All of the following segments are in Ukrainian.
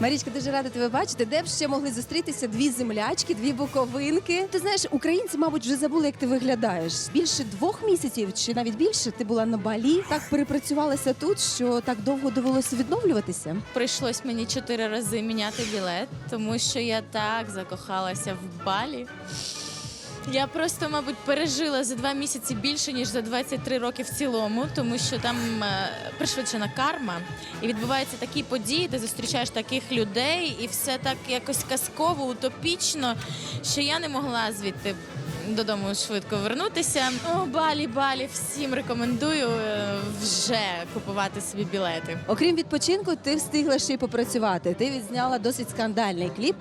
Марічка, дуже рада тебе бачити. Де б ще могли зустрітися дві землячки, дві буковинки. Ти знаєш, українці, мабуть, вже забули, як ти виглядаєш. Більше двох місяців чи навіть більше ти була на балі. Так перепрацювалася тут, що так довго довелося відновлюватися. Прийшлось мені чотири рази міняти білет, тому що я так закохалася в балі. Я просто, мабуть, пережила за два місяці більше, ніж за 23 роки в цілому, тому що там е, пришвидшена карма, і відбуваються такі події, ти зустрічаєш таких людей, і все так якось казково, утопічно, що я не могла звідти додому швидко вернутися. О, балі, балі, всім рекомендую е, вже купувати собі білети. Окрім відпочинку, ти встигла ще й попрацювати. Ти відзняла досить скандальний кліп.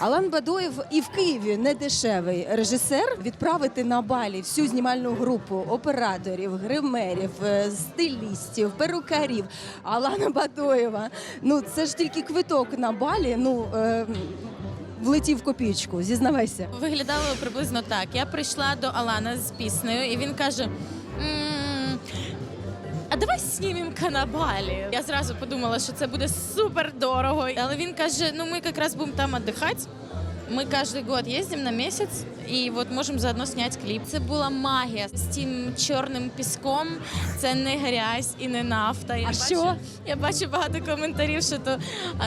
Алан Бадоєв і в Києві не дешевий режисер. Відправити на балі всю знімальну групу операторів, гримерів, е, стилістів, перукарів Алана Бадоєва. Ну це ж тільки квиток на балі. Ну е, влетів копійку. Зізнавайся. Виглядало приблизно так. Я прийшла до Алана з піснею, і він каже: «М, а давай знімемо канабалі. Я зразу подумала, що це буде супер дорого. Але він каже: ну ми якраз будемо там віддихати. Ми кожен год їздимо на місяць і от можемо заодно зняти кліп. Це була магія з тим чорним піском. Це не грязь і не нафта. Я А бачу, що? Я бачу багато коментарів, що то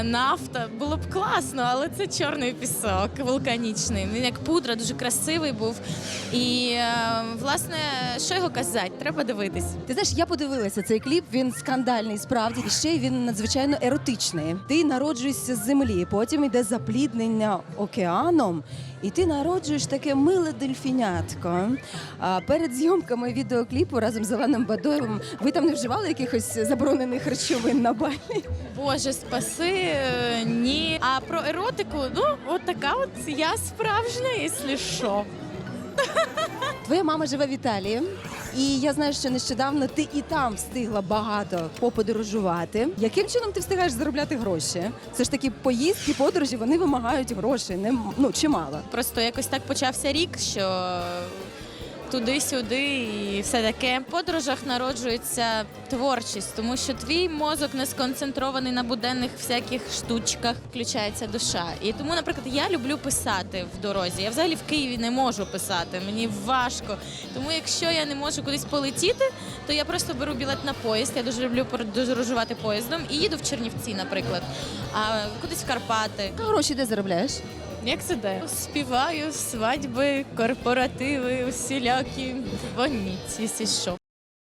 нафта. Було б класно, але це чорний пісок, вулканічний. Він як пудра, дуже красивий був. І е, власне, що його казати, треба дивитись. Ти знаєш, я подивилася цей кліп. Він скандальний, справді, і ще він надзвичайно еротичний. Ти народжуєшся з землі, потім йде запліднення океаном, і ти народжуєш таке миле дельфінятко. А перед зйомками відеокліпу разом з Оленом Бадоєвим ви там не вживали якихось заборонених речовин на балі? Боже, спаси, е, ні. А про еротику, ну, от така от я справжня, якщо що. Твоя мама живе в Італії, і я знаю, що нещодавно ти і там встигла багато поподорожувати. Яким чином ти встигаєш заробляти гроші? Це ж такі поїздки, подорожі, вони вимагають грошей, не ну чимало. Просто якось так почався рік, що туди-сюди і все таке. В подорожах народжується творчість, тому що твій мозок не сконцентрований на буденних всяких штучках, включається душа. І тому, наприклад, я люблю писати в дорозі. Я взагалі в Києві не можу писати, мені важко. Тому якщо я не можу кудись полетіти, то я просто беру білет на поїзд. Я дуже люблю подорожувати поїздом і їду в Чернівці, наприклад, а кудись в Карпати. Гроші де заробляєш? Як це де? Співаю свадьби, корпоративи, усілякі дзвоніть, якщо що.